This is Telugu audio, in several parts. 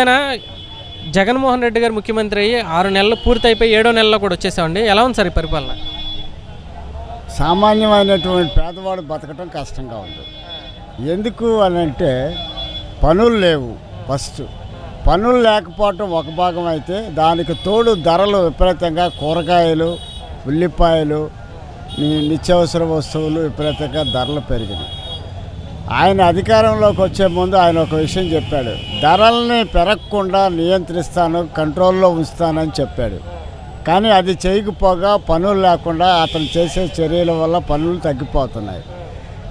అయినా జగన్మోహన్ రెడ్డి గారు ముఖ్యమంత్రి అయ్యి ఆరు నెలలు పూర్తయిపోయి ఏడో నెలలో కూడా వచ్చేసామండి. ఎలా ఉంది సార్ ఈ పరిపాలన? సామాన్యమైనటువంటి పేదవాడు బతకటం కష్టంగా ఉంది. ఎందుకు అని అంటే పనులు లేవు ఫస్ట్. పనులు లేకపోవటం ఒక భాగం అయితే దానికి తోడు ధరలు విపరీతంగా కూరగాయలు ఉల్లిపాయలు నిత్యావసర వస్తువులు విపరీతంగా ధరలు పెరిగినాయి. ఆయన అధికారంలోకి వచ్చే ముందు ఆయన ఒక విషయం చెప్పాడు. ధరల్ని పెరగకుండా నియంత్రిస్తాను కంట్రోల్లో ఉంచుతానని చెప్పాడు. కానీ అది చేయకపోగా పనులు లేకుండా అతను చేసే చర్యల వల్ల పనులు తగ్గిపోతున్నాయి.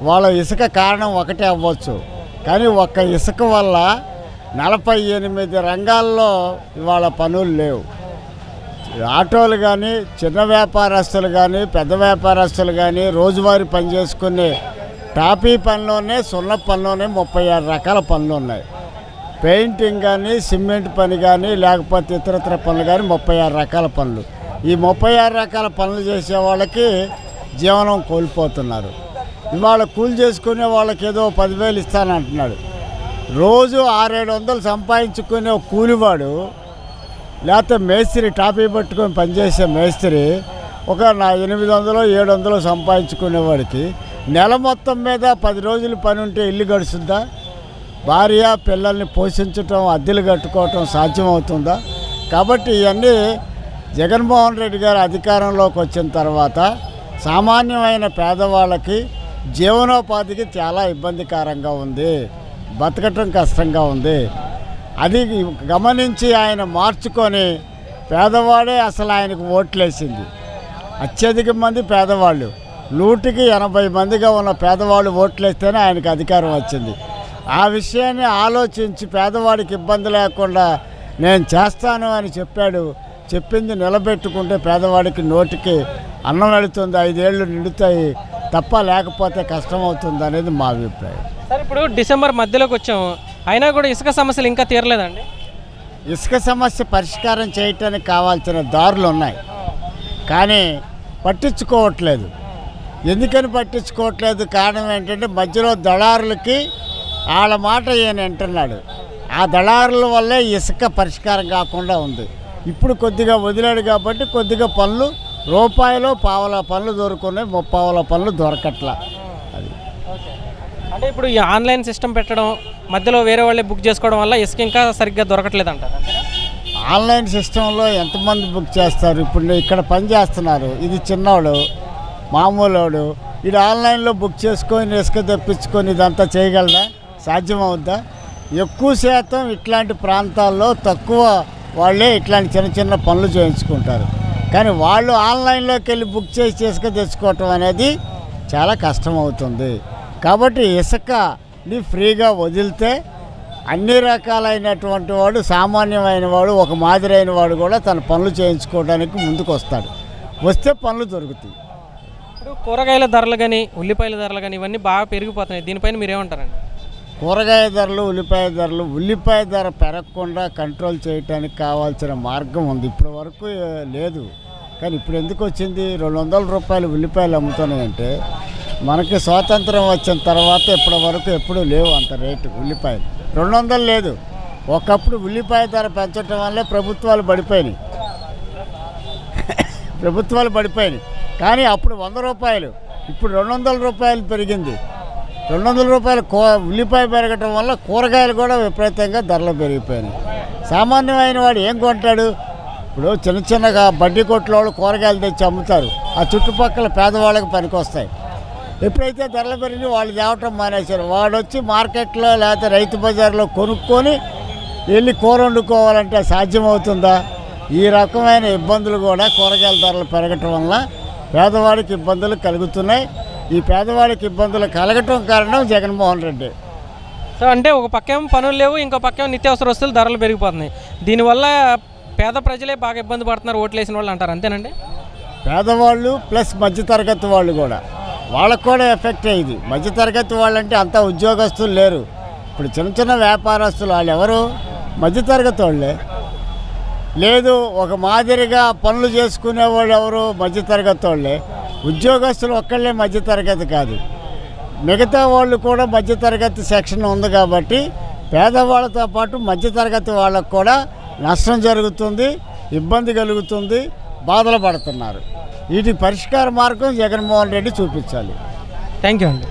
వాళ్ళ ఇసుక కారణం ఒకటే అవ్వచ్చు. కానీ ఒక్క ఇసుక వల్ల నలభై ఎనిమిది రంగాల్లో ఇవాళ పనులు లేవు. ఆటోలు కానీ చిన్న వ్యాపారస్తులు కానీ పెద్ద వ్యాపారస్తులు కానీ రోజువారీ పని చేసుకునే టాపీ పనిలోనే సున్న పనిలోనే ముప్పై ఆరు రకాల పనులు ఉన్నాయి. పెయింటింగ్ కానీ సిమెంట్ పని కానీ లేకపోతే ఇతరత్ర పనులు కానీ ముప్పై ఆరు రకాల పనులు. ఈ ముప్పై ఆరు రకాల పనులు చేసే వాళ్ళకి జీవనం కోల్పోతున్నారు. ఇవాళ కూలి చేసుకునే వాళ్ళకి ఏదో పదివేలు ఇస్తానంటున్నాడు. రోజు ఆరేడు వందలు సంపాదించుకునే కూలివాడు లేకపోతే మేస్త్రి టాపీ పట్టుకొని పనిచేసే మేస్త్రి ఒక నా ఎనిమిది వందలు ఏడు వందలు సంపాదించుకునేవాడికి నెల మొత్తం మీద పది రోజులు పని ఉంటే ఇల్లు గడుస్తుందా? భార్య పిల్లల్ని పోషించటం అద్దెలు కట్టుకోవటం సాధ్యమవుతుందా? కాబట్టి ఇవన్నీ జగన్మోహన్ రెడ్డి గారు అధికారంలోకి వచ్చిన తర్వాత సామాన్యమైన పేదవాళ్ళకి జీవనోపాధికి చాలా ఇబ్బందికరంగా ఉంది. బతకటం కష్టంగా ఉంది. అది గమనించి ఆయన మార్చుకొని పేదవాడే అసలు ఆయనకు ఓట్లేసింది. అత్యధిక మంది పేదవాళ్ళు. నూటికి ఎనభై మందిగా ఉన్న పేదవాళ్ళు ఓట్లేస్తేనే ఆయనకు అధికారం వచ్చింది. ఆ విషయాన్ని ఆలోచించి పేదవాడికి ఇబ్బంది లేకుండా నేను చేస్తాను అని చెప్పాడు. చెప్పింది నిలబెట్టుకుంటే పేదవాడికి నోటికి అన్నం వెళుతుంది. ఐదేళ్ళు నిండుతాయి. తప్ప లేకపోతే కష్టమవుతుంది అనేది మా అభిప్రాయం. సార్ ఇప్పుడు డిసెంబర్ మధ్యలోకి వచ్చాము. అయినా కూడా ఇసుక సమస్యలు ఇంకా తీరలేదండి? ఇసుక సమస్య పరిష్కారం చేయటానికి కావాల్సిన దారులు ఉన్నాయి. కానీ పట్టించుకోవట్లేదు. ఎందుకని పట్టించుకోవట్లేదు? కారణం ఏంటంటే మధ్యలో దళారులకి వాళ్ళ మాట ఈయన వింటున్నాడు. ఆ దళారుల వల్లే ఇసుక పరిష్కారం కాకుండా ఉంది. ఇప్పుడు కొద్దిగా వదిలాడు కాబట్టి కొద్దిగా పనులు రూపాయలు పావల పనులు దొరుకున్నాయి ముప్పావల పనులు దొరకట్లా. అది. అంటే ఇప్పుడు ఈ ఆన్లైన్ సిస్టమ్ పెట్టడం మధ్యలో వేరే వాళ్ళే బుక్ చేసుకోవడం వల్ల ఇసుక ఇంకా సరిగ్గా దొరకట్లేదు అంటారు ఆన్లైన్ సిస్టంలో ఎంతమంది బుక్ చేస్తారు? ఇప్పుడు ఇక్కడ పని చేస్తున్నారు. ఇది చిన్నోడు. మామూలు ఇది ఆన్లైన్లో బుక్ చేసుకొని ఇసుక తెప్పించుకొని ఇదంతా చేయగలరా సాధ్యమవుద్దా? ఎక్కువ శాతం ఇట్లాంటి ప్రాంతాల్లో తక్కువ వాళ్ళే ఇట్లాంటి చిన్న చిన్న పనులు చేయించుకుంటారు. కానీ వాళ్ళు ఆన్లైన్లోకి వెళ్ళి బుక్ చేసి ఇసుక తెచ్చుకోవటం అనేది చాలా కష్టం అవుతుంది కాబట్టి ఇసుకని ఫ్రీగా వదిలితే అన్ని రకాలైనటువంటి వాడు సామాన్యమైన వాడు ఒక మాదిరైన వాడు కూడా తన పనులు చేయించుకోవడానికి ముందుకు వస్తాడు వస్తే పనులు దొరుకుతాయి. ఇప్పుడు కూరగాయల ధరలు కానీ ఉల్లిపాయల ధరలు కానీ ఇవన్నీ బాగా పెరిగిపోతున్నాయి. దీనిపైన మీరేమంటారండి కూరగాయ ధరలు ఉల్లిపాయ ధరలు ఉల్లిపాయ ధర పెరగకుండా కంట్రోల్ చేయడానికి కావాల్సిన మార్గం ఉంది. ఇప్పటి వరకు లేదు. కానీ ఇప్పుడు ఎందుకు వచ్చింది? రెండు వందల రూపాయలు ఉల్లిపాయలు అమ్ముతున్నాయంటే మనకి స్వాతంత్రం వచ్చిన తర్వాత ఇప్పటి వరకు ఎప్పుడూ లేవు అంత రేటు ఉల్లిపాయలు. రెండు వందలు లేదు. ఒకప్పుడు ఉల్లిపాయ ధర పెంచడం వల్లే ప్రభుత్వాలు పడిపోయినాయి. ప్రభుత్వాలు పడిపోయినాయి. కానీ అప్పుడు వంద రూపాయలు ఇప్పుడు రెండు వందల రూపాయలు పెరిగింది. రెండు వందల రూపాయలు కూ ఉల్లిపాయ పెరగటం వల్ల కూరగాయలు కూడా విపరీతంగా ధరలు పెరిగిపోయినాయి. సామాన్యమైన వాడు ఏం కొంటాడు? ఇప్పుడు చిన్న చిన్నగా బడ్డీ కొట్ల వాళ్ళు కూరగాయలు తెచ్చి అమ్ముతారు. ఆ చుట్టుపక్కల పేదవాళ్ళకి పనికొస్తాయి. ఎప్పుడైతే ధరలు పెరిగి వాళ్ళు తేవటం మానేశారు. వాడు వచ్చి మార్కెట్లో లేకపోతే రైతు బజార్లో కొనుక్కొని వెళ్ళి కూర వండుకోవాలంటే సాధ్యమవుతుందా? ఈ రకమైన ఇబ్బందులు కూడా కూరగాయల ధరలు పెరగటం వల్ల పేదవాడికి ఇబ్బందులు కలుగుతున్నాయి. ఈ పేదవాడికి ఇబ్బందులు కలగటం కారణం జగన్మోహన్ రెడ్డి. సో అంటే ఒక పక్కేమో పనులు లేవు ఇంకో పక్కేమో నిత్యావసర వస్తువులు ధరలు పెరిగిపోతున్నాయి. దీనివల్ల పేద ప్రజలే బాగా ఇబ్బంది పడుతున్నారు ఓట్లు వేసిన వాళ్ళు అంటారు అంతేనండి? పేదవాళ్ళు ప్లస్ మధ్యతరగతి వాళ్ళు కూడా. వాళ్ళకు కూడా ఎఫెక్ట్ అయ్యింది. మధ్యతరగతి వాళ్ళంటే అంతా ఉద్యోగస్తులు లేరు. ఇప్పుడు చిన్న చిన్న వ్యాపారస్తులు వాళ్ళు ఎవరు? మధ్యతరగతి వాళ్ళే. లేదు ఒక మాదిరిగా పనులు చేసుకునే వాళ్ళు ఎవరు? మధ్యతరగతి వాళ్ళే. ఉద్యోగస్తులు ఒక్కళ్ళే మధ్యతరగతి కాదు. మిగతా వాళ్ళు కూడా మధ్యతరగతి సెక్షన్ ఉంది కాబట్టి పేదవాళ్ళతో పాటు మధ్యతరగతి వాళ్ళకు కూడా నష్టం జరుగుతుంది ఇబ్బంది కలుగుతుంది బాధలు పడుతున్నారు. వీటి పరిష్కార మార్గం జగన్మోహన్ రెడ్డి చూపించాలి. థ్యాంక్ యూ అండి.